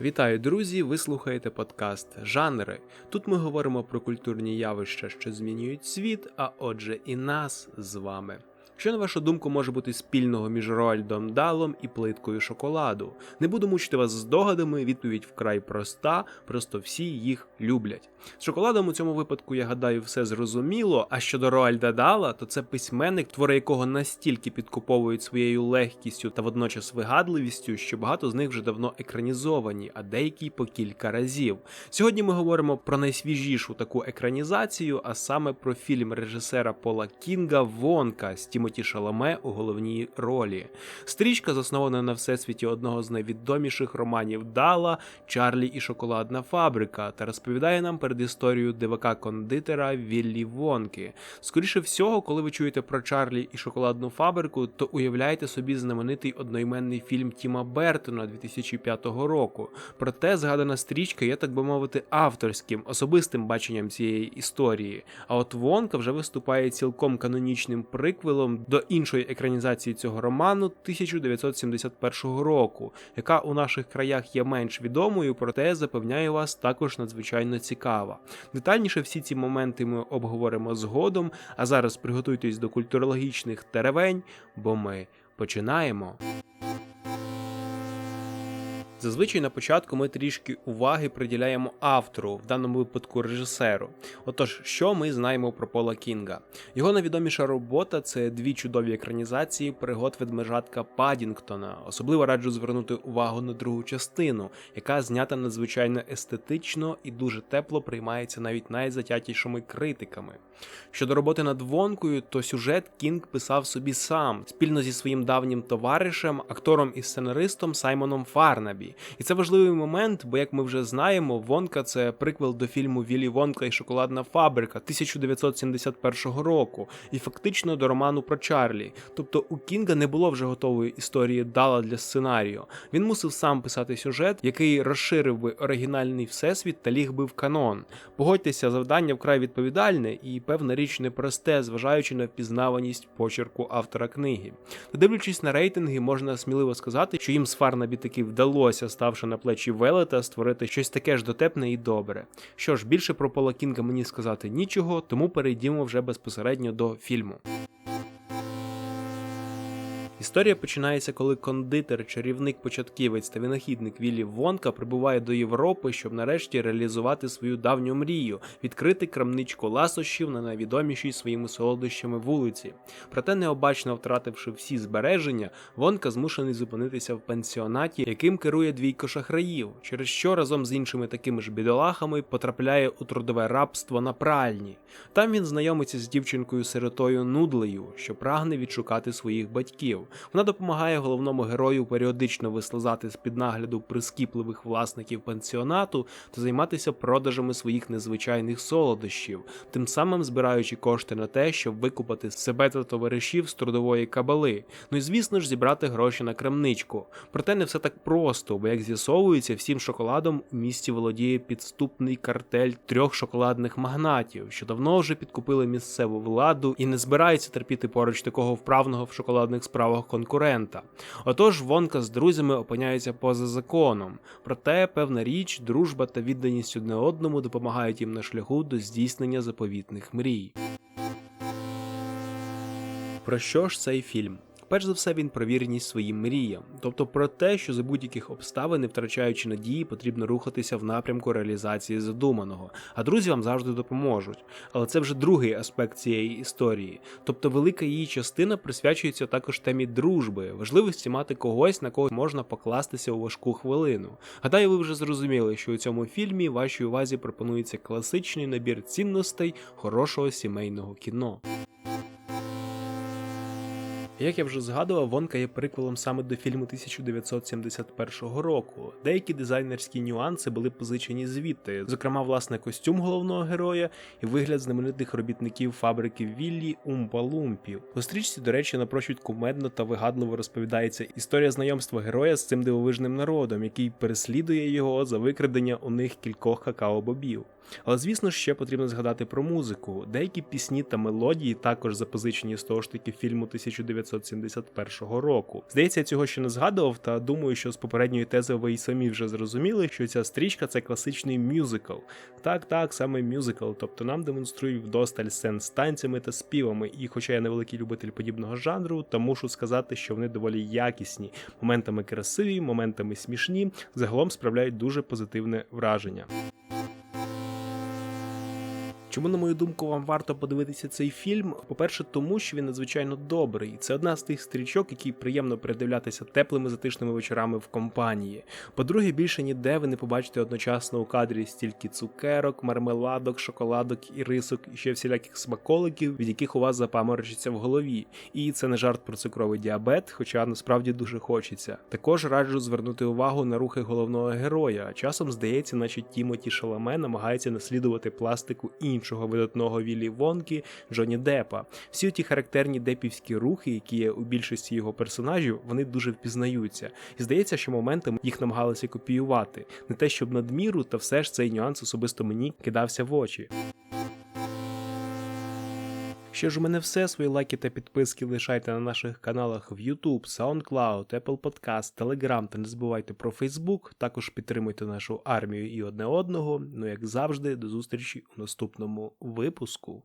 Вітаю, друзі! Ви слухаєте подкаст Жанри. Тут ми говоримо про культурні явища, що змінюють світ, а отже, і нас з вами. Що, на вашу думку, може бути спільного між Роальдом Далом і плиткою шоколаду? Не буду мучити вас здогадами, відповідь вкрай проста, просто всі їх люблять. З шоколадом у цьому випадку, я гадаю, все зрозуміло. А щодо Роальда Дала, то це письменник, твори якого настільки підкуповують своєю легкістю та водночас вигадливістю, що багато з них вже давно екранізовані, а деякі по кілька разів. Сьогодні ми говоримо про найсвіжішу таку екранізацію, а саме про фільм режисера Пола Кінга Вонка з Тімоті Шаламе у головній ролі. Стрічка заснована на всесвіті одного з найвідоміших романів Дала Чарлі і Шоколадна фабрика та розповідає нам перед історією дивака кондитера Віллі Вонки. Скоріше всього, коли ви чуєте про Чарлі і шоколадну фабрику, то уявляєте собі знаменитий одноіменний фільм Тіма Бертона 2005 року. Проте згадана стрічка є, так би мовити, авторським, особистим баченням цієї історії. А от Вонка вже виступає цілком канонічним приквелом до іншої екранізації цього роману 1971 року, яка у наших краях є менш відомою, проте запевняю вас також надзвичайно цікава. Детальніше всі ці моменти ми обговоримо згодом. А зараз приготуйтесь до культурологічних теревень, бо ми починаємо. Зазвичай на початку ми трішки уваги приділяємо автору, в даному випадку режисеру. Отож, що ми знаємо про Пола Кінга? Його найвідоміша робота це дві чудові екранізації пригод ведмежатка Падінгтона. Особливо раджу звернути увагу на другу частину, яка знята надзвичайно естетично і дуже тепло приймається навіть найзатятішими критиками. Щодо роботи над вонкою, то сюжет Кінг писав собі сам спільно зі своїм давнім товаришем, актором і сценаристом Саймоном Фарнабі. І це важливий момент, бо як ми вже знаємо, Вонка це приквел до фільму Віллі Вонка і Шоколадна фабрика 1971 року, і фактично до роману про Чарлі. Тобто у Кінга не було вже готової історії дала для сценарію. Він мусив сам писати сюжет, який розширив би оригінальний всесвіт та ліг би в канон. Погодьтеся, завдання вкрай відповідальне і певна річ непросте, зважаючи на впізнаваність почерку автора книги. Та дивлячись на рейтинги, можна сміливо сказати, що їм з Фарнабі таки вдалося, ставши на плечі Велета, створити щось таке ж дотепне і добре. Що ж, більше про Пола Кінга мені сказати нічого, тому перейдімо вже безпосередньо до фільму. Історія починається, коли кондитер, чарівник початківець та винахідник Віллі Вонка прибуває до Європи, щоб нарешті реалізувати свою давню мрію відкрити крамничку ласощів на найвідомішій своїми солодощами вулиці. Проте, необачно втративши всі збереження, Вонка змушений зупинитися в пансіонаті, яким керує двійко шахраїв, через що разом з іншими такими ж бідолахами потрапляє у трудове рабство на пральні. Там він знайомиться з дівчинкою сиротою Нудлею, що прагне відшукати своїх батьків. Вона допомагає головному герою періодично вислизати з під нагляду прискіпливих власників пансіонату та займатися продажами своїх незвичайних солодощів, тим самим збираючи кошти на те, щоб викупати себе та товаришів з трудової кабали. Ну і звісно ж зібрати гроші на крамничку. Проте не все так просто, бо як з'ясовується, всім шоколадом у місті володіє підступний картель трьох шоколадних магнатів, що давно вже підкупили місцеву владу і не збираються терпіти поруч такого вправного в шоколадних справах конкурента. Отож, Вонка з друзями опиняються поза законом. Проте, певна річ, дружба та відданість одне одному допомагають їм на шляху до здійснення заповітних мрій. Про що ж цей фільм? Перш за все, він про вірність своїм мріям, тобто про те, що за будь-яких обставин, не втрачаючи надії, потрібно рухатися в напрямку реалізації задуманого, а друзі вам завжди допоможуть. Але це вже другий аспект цієї історії. Тобто, велика її частина присвячується також темі дружби, важливості мати когось, на кого можна покластися у важку хвилину. Гадаю, ви вже зрозуміли, що у цьому фільмі вашій увазі пропонується класичний набір цінностей хорошого сімейного кіно. Як я вже згадував, Вонка є приквелом саме до фільму 1971 року. Деякі дизайнерські нюанси були позичені звідти, зокрема, власне, костюм головного героя і вигляд знаменитих робітників фабрики Віллі Умпа-Лумпів. У стрічці, до речі, напрочуд кумедно та вигадливо розповідається історія знайомства героя з цим дивовижним народом, який переслідує його за викрадення у них кількох какао-бобів. Але звісно ж, ще потрібно згадати про музику. Деякі пісні та мелодії також запозичені з того ж таки фільму 1971 року. Здається, я цього ще не згадував, та думаю, що з попередньої тези ви й самі вже зрозуміли, що ця стрічка це класичний мюзикл. Так, так, саме мюзикл, тобто нам демонструють вдосталь сцен з танцями та співами. І, хоча я невеликий любитель подібного жанру, то мушу сказати, що вони доволі якісні, моментами красиві, моментами смішні, загалом справляють дуже позитивне враження. Чому, на мою думку, вам варто подивитися цей фільм? По-перше, тому що він надзвичайно добрий. Це одна з тих стрічок, які приємно передивлятися теплими затишними вечорами в компанії. По-друге, більше ніде ви не побачите одночасно у кадрі стільки цукерок, мармеладок, шоколадок і рисок, і ще всіляких смаколиків, від яких у вас запаморочиться в голові. І це не жарт про цукровий діабет, хоча насправді дуже хочеться. Також раджу звернути увагу на рухи головного героя. Часом здається, наче Тімоті Шаламе намагається наслідувати пластику іншого видатного Віллі Вонки Джоні Деппа. Всі ті характерні депівські рухи, які є у більшості його персонажів, вони дуже впізнаються. І здається, що моментами їх намагалися копіювати. Не те, щоб надміру, та все ж цей нюанс особисто мені кидався в очі. Що ж у мене все. Свої лайки та підписки лишайте на наших каналах в YouTube, SoundCloud, Apple Podcast, Telegram та не забувайте про Facebook. Також підтримуйте нашу армію і одне одного. Ну як завжди, до зустрічі у наступному випуску.